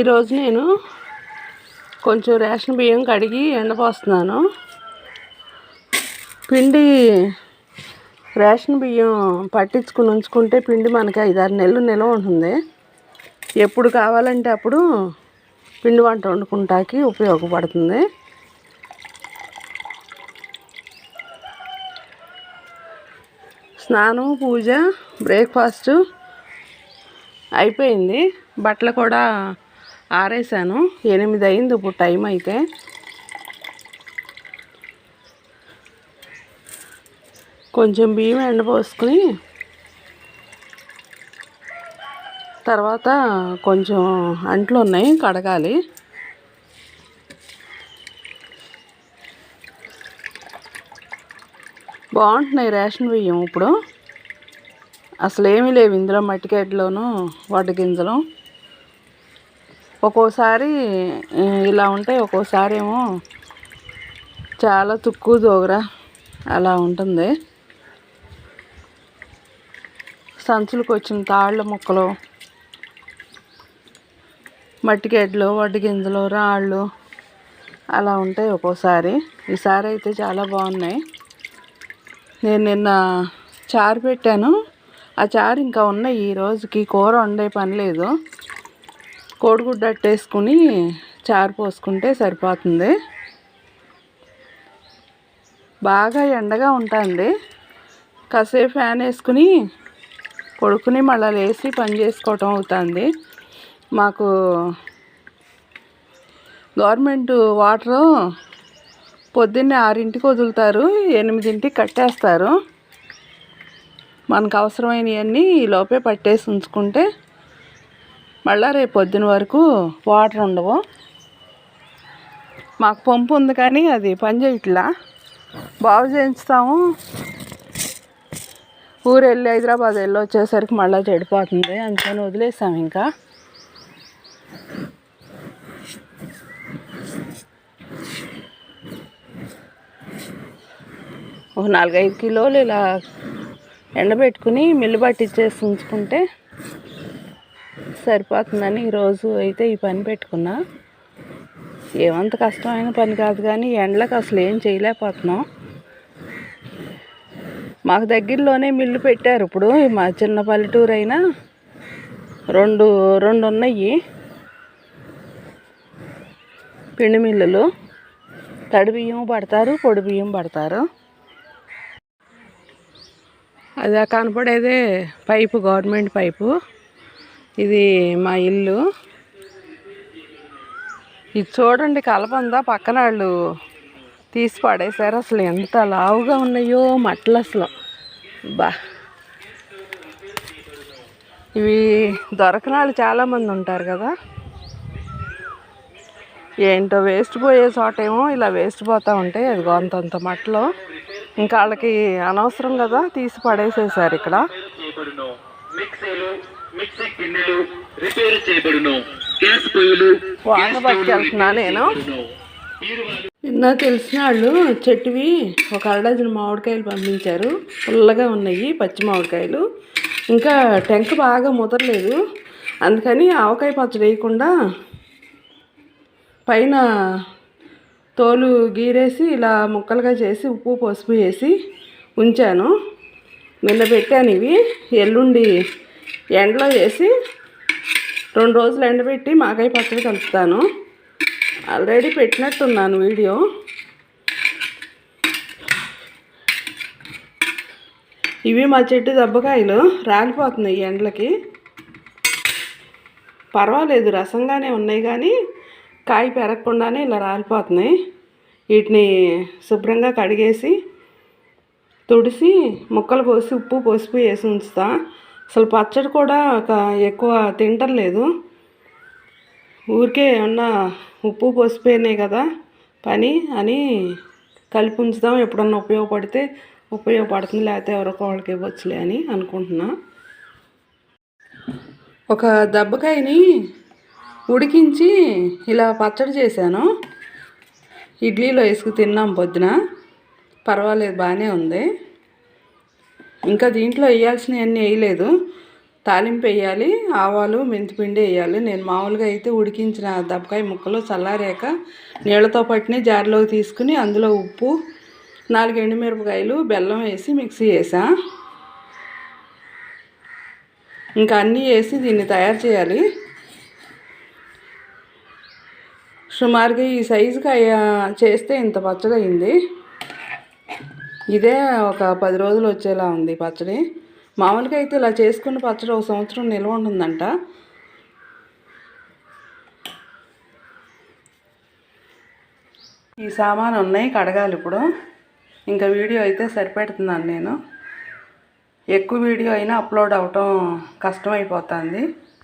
ఈరోజు నేను కొంచెం రేషన్ బియ్యం కడిగి ఎండపోస్తున్నాను. పిండి రేషన్ బియ్యం పట్టించుకుని ఉంచుకుంటే పిండి మనకి ఐదారు నెలలు నిల్వ ఉంటుంది. ఎప్పుడు కావాలంటే అప్పుడు పిండి వంట వండుకుంటాకి ఉపయోగపడుతుంది. స్నానం పూజ బ్రేక్ఫాస్ట్ అయిపోయింది. బట్టలు కూడా ఆరేసాను. ఎనిమిది అయింది ఇప్పుడు టైం అయితే. కొంచెం బియ్యం ఎండపోసుకుని తర్వాత కొంచెం అంట్లు ఉన్నాయి కడగాలి. బాగుంటున్నాయి రేషన్ బియ్యం ఇప్పుడు. అసలు ఏమీ లేవు ఇందులో మట్టికెడ్లోనూ వడ్డ గింజలు. ఒక్కోసారి ఇలా ఉంటాయి ఒక్కోసారి ఏమో చాలా తుక్కు దోగర అలా ఉంటుంది. సంచులకు వచ్చిన తాళ్ళ ముక్కలు మట్టికెడ్లు వడ్డి గింజలు రాళ్ళు అలా ఉంటాయి ఒక్కోసారి. ఈసారి అయితే చాలా బాగున్నాయి. నేను నిన్న చారు పెట్టాను. ఆ చారు ఇంకా ఉన్నాయి. ఈ రోజుకి కూర వండే పని లేదు. కోడిగుడ్డు అట్టేసుకుని చారు పోసుకుంటే సరిపోతుంది. బాగా ఎండగా ఉంటుంది. కాసేపు ఫ్యాన్ వేసుకుని కొడుకుని మళ్ళీ లేసి పని చేసుకోవటం అవుతుంది. మాకు గవర్నమెంట్ వాటరు పొద్దున్నే ఆరింటికి వదులుతారు ఎనిమిదింటికి కట్టేస్తారు. మనకు అవసరమైనవన్నీ ఈ లోపే పట్టేసి ఉంచుకుంటే మళ్ళీ రేపు పొద్దున వరకు వాటర్ ఉండవు. మాకు పంపు ఉంది కానీ అది పనిచేయట్లా బాగు చేయించుతాము. ఊరు వెళ్ళి హైదరాబాద్ వెళ్ళి వచ్చేసరికి మళ్ళీ చెడిపోతుంది. అందుకని వదిలేసాము ఇంకా. ఒక నాలుగైదు కిలోలు ఇలా ఎండబెట్టుకుని మిల్లు పట్టించేసి ఉంచుకుంటే సరిపోతుందని ఈరోజు అయితే ఈ పని పెట్టుకున్నా. ఏమంత కష్టమైన పని కాదు కానీ ఎండలకు అసలు ఏం చేయలేకపోతున్నాం. మాకు దగ్గరలోనే మిల్లు పెట్టారు ఇప్పుడు మా చిన్న పల్లెటూరు అయినా రెండు రెండు ఉన్నాయి. పిండి మిల్లులు. తడి బియ్యం పడతారు పొడి బియ్యం పడతారు. అది కనపడేదే పైపు గవర్నమెంట్ పైపు. ఇది మా ఇల్లు. ఇది చూడండి కలపందా పక్కన వాళ్ళు తీసి పడేశారు. అసలు ఎంత లావుగా ఉన్నాయో మట్టలు అసలు. బా. ఇవి దొరకని వాళ్ళు చాలామంది ఉంటారు కదా. ఏంటో వేస్ట్ పోయే చోటేమో ఇలా వేస్ట్ పోతూ ఉంటాయి. అది అంతంత మట్లు. ఇంకా వాళ్ళకి అనవసరం కదా తీసి పడేసేసారు ఇక్కడ. మిక్సీ గిన్నెలు రిపేర్ చేయబడును. గ్యాస్ పొయ్యిలు నేను. నిన్న తెలిసిన వాళ్ళు చెట్టువి ఒక అర డజన్ మామిడికాయలు పంపించారు. పుల్లగా ఉన్నాయి పచ్చి మామిడికాయలు. ఇంకా టెంక బాగా ముదరలేదు. అందుకని ఆవకాయ పచ్చడి వేయకుండా పైన తోలు గీరేసి ఇలా ముక్కలుగా చేసి ఉప్పు పసుపు వేసి ఉంచాను. నిన్న పెట్టాను ఇవి. ఎల్లుండి ఎండలో వేసి రెండు రోజులు ఎండబెట్టి మాకాయ పచ్చడి కలుపుతాను. ఆల్రెడీ పెట్టినట్టున్నాను వీడియో. ఇవి మా చెట్టు దెబ్బకాయలు రాలిపోతున్నాయి ఈ ఎండలకి. పర్వాలేదు రసంగానే ఉన్నాయి కానీ కాయ పెరగకుండానే ఇలా రాలిపోతున్నాయి. వీటిని శుభ్రంగా కడిగేసి తుడిసి ముక్కలు పోసి ఉప్పు పసుపు వేసి ఉంచుతా. అసలు పచ్చడి కూడా ఒక ఎక్కువ తింటలేదు ఊరికే ఏమన్నా ఉప్పు పోసిపోయినాయి కదా పని అని కలిపి ఉంచుదాం. ఎప్పుడన్నా ఉపయోగపడితే ఉపయోగపడుతుంది లేకపోతే ఎవరికో వాళ్ళకి ఇవ్వచ్చులే అని అనుకుంటున్నా. ఒక దెబ్బకాయని ఉడికించి ఇలా పచ్చడి చేశాను. ఇడ్లీలో వేసుకు తిన్నాం పొద్దున. పర్వాలేదు బాగానే ఉంది. ఇంకా దీంట్లో వేయాల్సినవన్నీ వేయలేదు. తాలింపు వేయాలి ఆవాలు మెంతిపిండి వేయాలి. నేను మామూలుగా అయితే ఉడికించిన దబ్బకాయ ముక్కలు చల్లారాక నీళ్ళతో పట్టిన జార్లోకి తీసుకుని అందులో ఉప్పు నాలుగు ఎండుమిరపకాయలు బెల్లం వేసి మిక్సీ వేసా ఇంకా అన్నీ వేసి దీన్ని తయారు చేయాలి. సుమారుగా ఈ సైజుకి చేస్తే ఇంత పచ్చడి అయింది ఇదే ఒక పది రోజులు వచ్చేలా ఉంది పచ్చడి. మామూలుగా అయితే ఇలా చేసుకున్న పచ్చడి ఒక సంవత్సరం నిల్వ ఉంటుందంట. ఈ సామాను ఉన్నాయి కడగాలి ఇప్పుడు. ఇంకా వీడియో అయితే సరిపెడుతున్నాను నేను. ఎక్కువ వీడియో అయినా అప్లోడ్ అవటం కష్టమైపోతుంది.